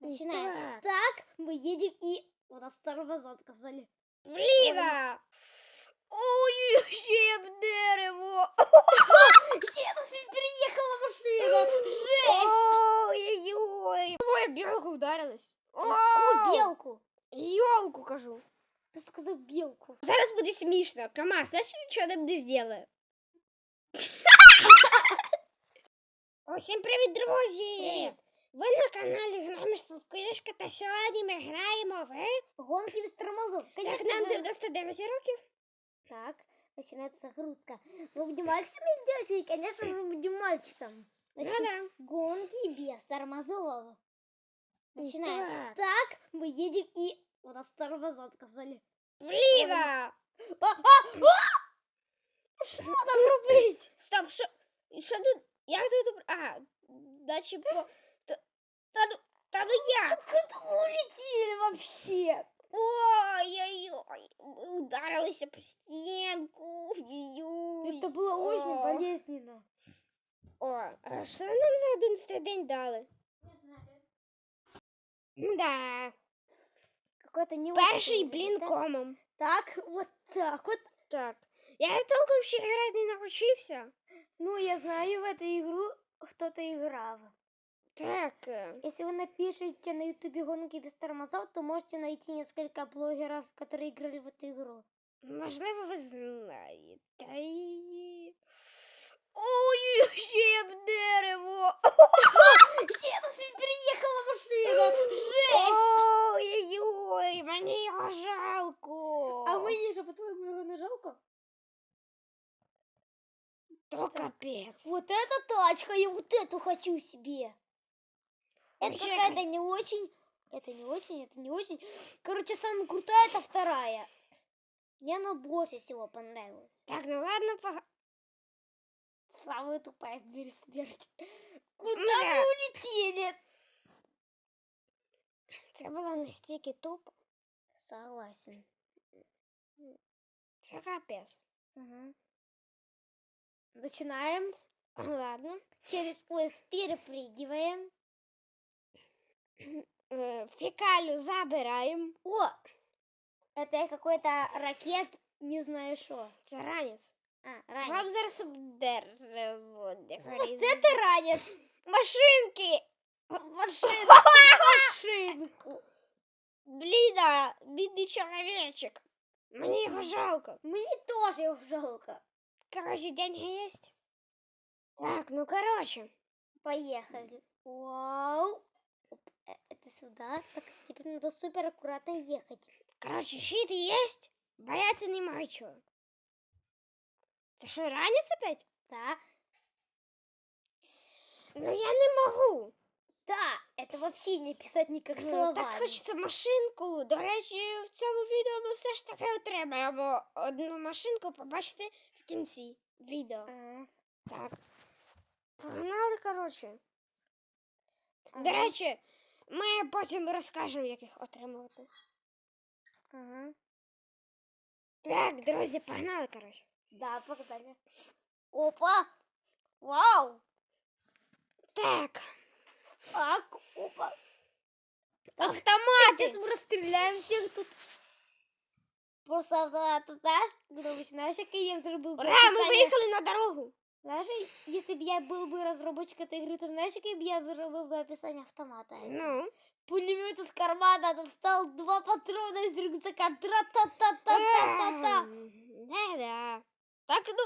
Начинаем. Так. Так, мы едем и... У нас тормоза отказали. Бліна! Ой, ще б дерево! Ще нас не машина! Жесть! Ой-ой-ой! Ой, білку вдарилась. Какую белку? Йолку кажу. Ты сказал белку. Зараз буде смішно. Камаз, значить нічого не буде зробили. Усім привіт, друзі! Привіт. Ви на каналі Гномі Сладкоюшка та сьогодні ми граємо в... Гонки без тормозов. Як Конечно нам же. 99 років? Так, начинается загрузка. Мы будем мальчиками или девочками? Конечно, мы будем мальчиком. Значит, Ну-да. гонки без тормозов. Начинаем. Так. Так, мы едем и... У нас тормоза отказали. Бліна! А, а, а! Что нам робить? Стоп, що, що тут? Я тут... А, дачі по... Та, та, ну- та ну як? Куда мы улетели вообще? Ой-ой-ой, ми ударилися по стінку. Ой-ой. Это было очень О. болезненно. О, а що нам за 11 день дали? Ну да. Какой-то не Перший очень блін да? комом. Так, вот так вот. Так. Я толком ще грати не навчився. Ну, я знаю в эту игру кто-то играл. Так. е, Если вы напишете на ютубе гонки без тормозов, то можете найти несколько блогеров, которые играли в эту игру. Можливо, ви знаєте. І- Ой, ще б дерево. Ще нас не переехала машина! Жесть! Ой-ой-ой, мені його жалко. А мені що, по-твоєму, його не жалко? То капець. Вот эта тачка, я вот эту хочу себе. Это какая-то не очень, это не очень, это не очень. Короче, самая крутая это вторая. Мне она больше всего понравилась. Так, ну ладно, пога... Самая тупая в мире смерть. Куда Да. мы улетели? Це було настільки тупо. Согласен. Це капець. Ага. Начинаем. Ладно. Через поезд перепрыгиваем. Е, Фекалю забираємо. О! Это какой-то ракет, не знаю что. Це ранець. А, Глав ранец. зараз об дерево. Вот это ранец! Машинки! Машинку! Машинку! Бліда, бідний чоловічок. Мені його жалко. Мне тоже его жалко. Короче, деньги есть? Так, ну короче. Поехали. Вау! Оп, э, Это сюда. Так, теперь надо супер аккуратно ехать. Короче, щит есть. Бояться нема чого. Це що, ранець опять? Да. Ну я не можу. Да, это вообще не писать никак Ну, словами. так хочеться машинку. До речі, в цьому відео ми все ж таки отримаємо одну машинку, побачите в кінці відео. А, Так. Погнали, коротше. До ага, речі, ми потім розкажемо, як їх отримувати. ага. Так, друзі, погнали, коротше. Да, погнали. Опа! Вау! Так, Так, опа. автомати. Сейчас мы расстреляем всех тут. Просто автомат, знаешь, Громыч, знаешь, який я зробив би Ура, ми виїхали на дорогу. Знаешь, если бы я был бы разработчик этой игры, то знаешь, який б я зробив би описание автомата? Ну, Пулемет из кармана достал два патрона из рюкзака. Тра-та-та-та-та-та-та. ем, да-да. Так, ну,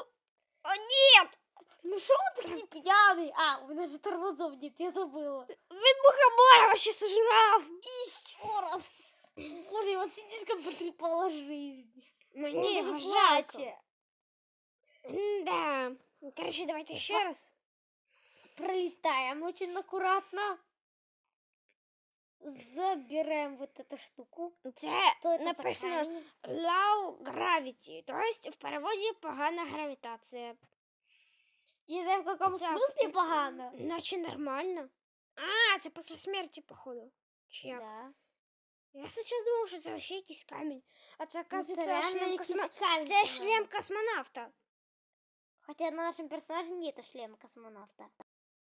о, нет! Ну что вы такие пьяные? А, у меня же тормозов нет, я забыла. Він мухомора вообще сожрав. Еще раз. Боже, его слишком потрепала жизнь. Он Мені даже його жалко. плаче. Да. Короче, давайте ще раз. Пролетаем очень аккуратно. Забираем вот эту штуку. Це Что это написано за камень? low gravity, тобто в переводі погана гравітація. Не знаю, в каком Так. смысле погано. Наче нормально. А, це після смерті, походу. Чи як? Да. Я спочатку думав, що це ще якийсь камінь. А це, Ну, оказується, це реально шлем, якийсь космо... камінь, це по-моєму. шлем космонавта. Хотя на нашем персонаже нету шлема космонавта.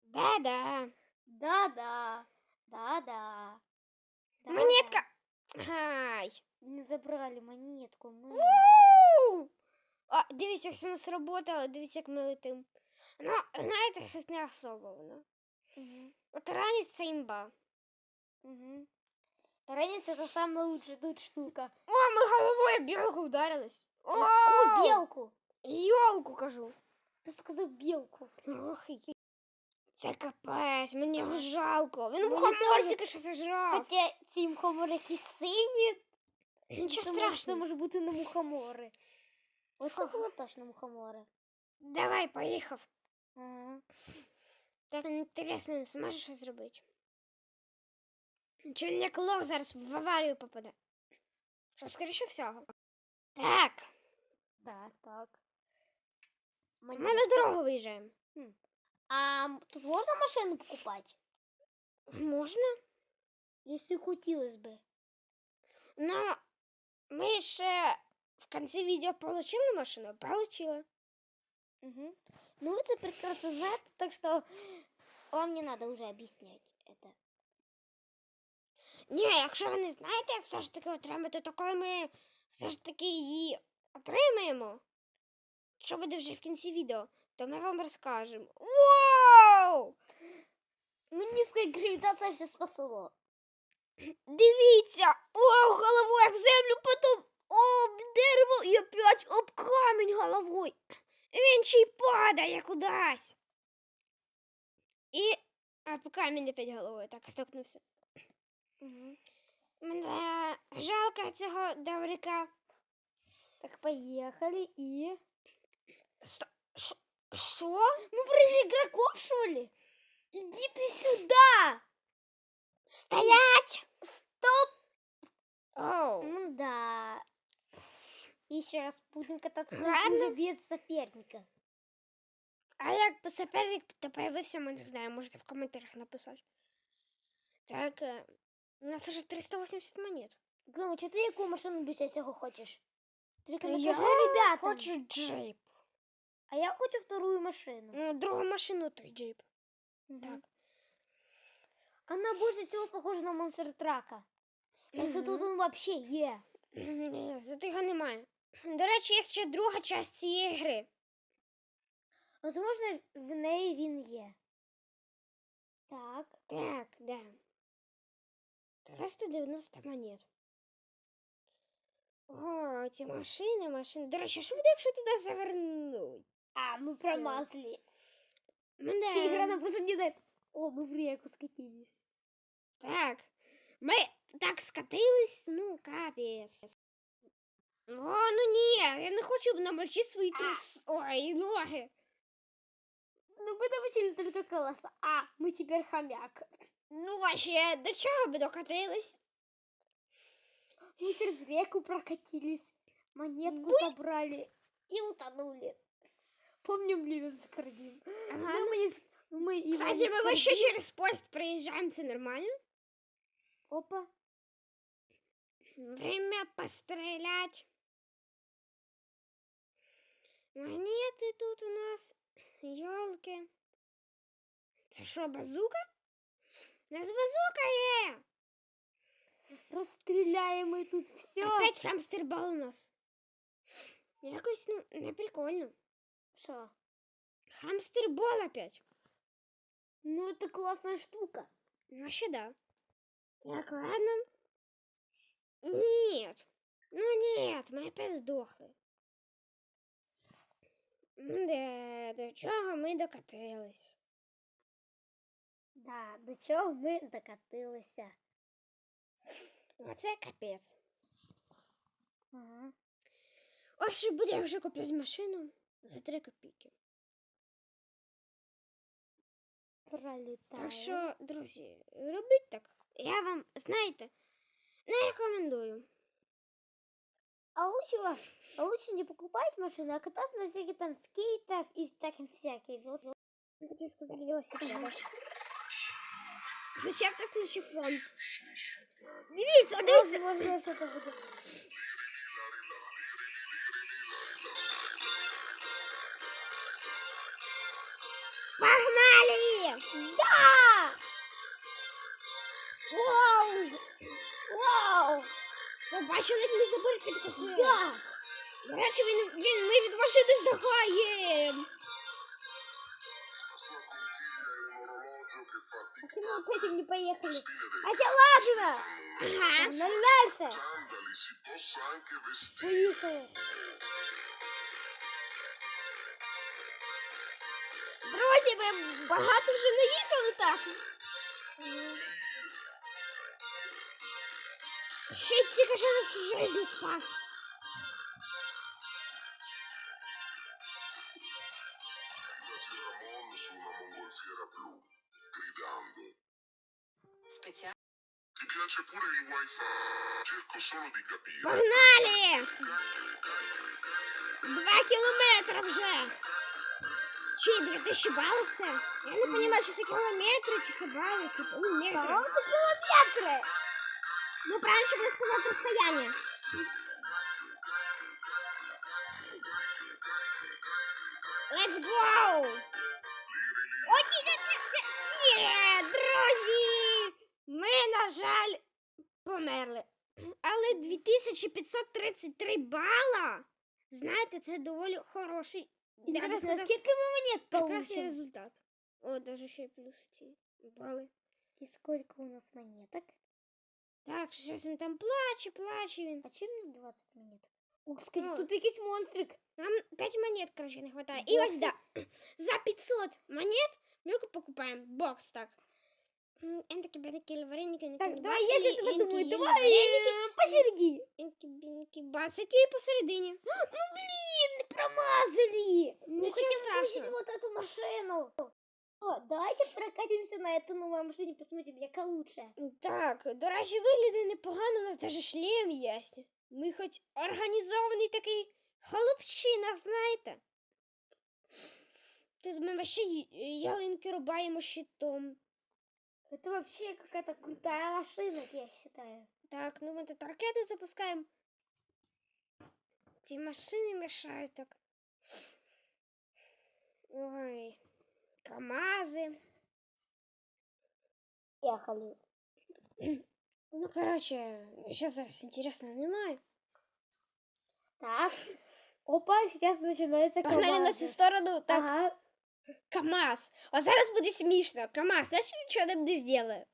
Да-да. Да-да. Да-да. Монетка! Ай. Не забрали монетку. Ми. А, дивіться, все у нас сработало, дивіться, як ми летим. Ну, знаєте, щось не особо воно. Угу. От ранець це. Угу. Ранец это самая лучшая тут штука. О, мы головой белку ударились. О, Какую белку? Йолку кажу. Ты сказал белку. Ох, це капець, мені його жалко. Він мухомор тільки що сожрав. Хотя ці мухоморики сині. Нічого страшного. може бути не мухомори. Оце було точно мухомори. Давай, поїхав. Ага. Так інтересно, зможеш щось зробити? Чи він як лох зараз в аварію попаде? Що, скоріше всього. Так, Так, так. ми на дорогу виїжджаємо. А м, тут можна машину покупати? Можна? Якщо хотілося би. Ну, ми ще в кінці відео получили машину? Получила. Угу. Ну, вы это прекрасно знаете, так что вам не надо уже объяснять это. Ні, якщо ви не знаєте, як все ж таки отримати, то коли ми все ж таки її отримаємо, що буде вже в кінці відео, то ми вам розкажемо. Вау! Ну, низкая гравитация все спасло. Дивіться! О, головою об землю, потім об дерево і опять об камінь головою. І Він ще й падає кудись. І об камінь опять головою так стукнувся. Угу. Мене жалко цього Даврика. Так, поехали и... Що? Мы провели игроков, что ли? Иди ты сюда! Стоять! Стоп! Оу. Ну да. Еще раз будем кататься только Ладно. уже без соперника. А як би суперник то появився, ми не знаємо, можете в коментарях написати. Так, е, у нас уже 380 монет. Глава, что ты яку машину більше всього хочеш? Только Я накажи ребятам. Хочу джип. А я хочу вторую машину. Ну, другу машину той джип. Мгм. Так. Она больше всего похожа на монстр трака. Если тут он вообще е. Ні, тут його немає. До речі, є ще друга частина цієї гри. Возможно, в неї він є. Так. Так, да. 390 монет. О, ці машини, машини. До речі, а що буде, якщо туди завернуть? А, мы промазали. Ну, да. Ще ігра нам просто не дает. О, мы в реку скатились. Так. Ми так скатились, ну, капець. О, ну ні, я не хочу намочити свої трус... Ой, ноги. Ну, мы намочили только колеса. А, мы теперь хомяк. Ну, вообще, до чого ми докатились? Мы через реку прокатились. Монетку забрали и утонули. Помним Ливен с Карбим. Ага. Ну, мы, не с- мы его Кстати, не ми вообще скорбим. через поезд проїжджаємо, це нормально? Опа. Время пострелять. Монети тут у нас. Йолки. Це що, базука? У нас базука є! Расстреляем мы тут все. Опять хамстербал у нас. Якось, ну, не прикольно. Что? Хамстербол опять. Ну, это классная штука. Ну, вообще да. Так, ладно. Нет. Ну нет, мы опять сдохли. Да, до чого ми докатились. Да, до чого ми докатилися. Оце капець. Ага. Ось що буде, якщо купити машину за 3 копійки. Пролітає. Так що, друзі, робіть так. Я вам, знаєте, не рекомендую. А лучше, вам- а лучше не покупать машину, а кататься на всяких там скейтах и таким всякие велосипедах. Хотів сказати велосипеди. Зачем ти включив фон? Дивіться, дивіться. Погнали! Да! Вау! Вау! Побачили, як ми забор підкосили. Да. До речі, він, він, ми від машини здихаємо. Почему вот эти не поехали? Хотя ладно. Ага. Погнали дальше. Sandali si possa anche vestire. Поехали. Ми багато вже наїхали так. Ще й тільки що нашу жизнь спас. Ti piace pure il wifi? Cerco solo di capire. Погнали! Два кілометри вже. Дві тисячі балів це? Я не розумію, чи це кілометри, чи це бали, типу, ну, метри. Это километры. Ну, правильно було сказати розстояння. Let's go! О, ні, ні, ні, ні, друзі! Ми, на жаль, померли. Але 2533 бала, знаєте, це доволі хороший я би Интересно, сказав, сколько мы монет прекрасний получим? результат. О, даже ще й плюс ці бали. И сколько у нас монеток? Так, щось він там плаче, плаче він. А чем мне 20 монеток? Ух, скажи, Ну. тут якийсь монстрик. Нам 5 монет, короче, не хватает. И ось, да, за 500 монет мы покупаем бокс, так. М, Энтики, беники, вареники, Так, давай я сейчас подумаю. Давай э, посередине. Энки, беники, бацики посередине. Ну блин, не промазали. Ну Ничего хотя бы страшного. получили вот эту машину. О, давайте прокатимся на этой новой машине, посмотрим, яка лучше. Так, до речі, виглядає непогано, у нас даже шлем є. Ми хоч організований такий хлопчина, знаєте. Тут ми вообще й- ялинки рубаємо щитом. Это вообще какая-то крутая машина, я считаю. Так, ну ми тут ракети запускаємо. Ці машини мішають так. Ой. КАМАЗи. Ехали. Ну, короче, що зараз інтересного немає. Так. Опа, сейчас начинается Погнали на команда. цю сторону. Так, Ага. КАМАЗ. А зараз буде смішно. КАМАЗ, знаєш, нічого нам не зробить?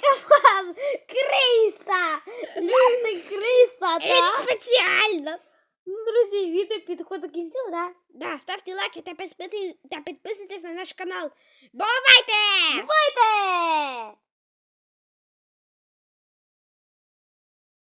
КамАЗ, Криса! Ладно, криса! Він да? спеціально. Ну, друзі, відео підходить до кінця, да? Да, ставте лайки та підписуйтесь, та підписуйтесь на наш канал. Бувайте! Бувайте!